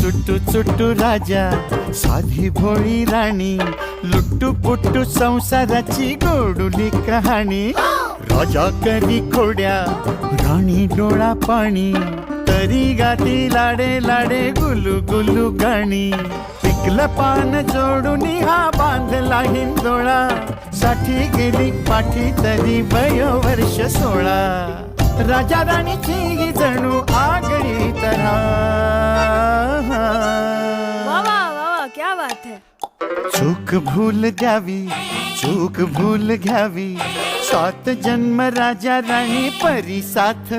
चुट्टू चुट्टू राजा साधी भोळी राणी लुट्टू पुट्टू संसाराची गोडुली कहाणी. राजा करी खोड्या राणी डोळा पाणी. तरी गाती लाडे लाडे गुलू गुलू गाणी. पिकलं पान जोडून हा बांधला हिंदोळा. साठी गेली पाठी तरी वयो वर्ष सोळा. राजा राणीची जणू आगळी है. चूक भूल द्यावी चूक भूल घ्यावी. सात जन्म राजा राणी परी साथ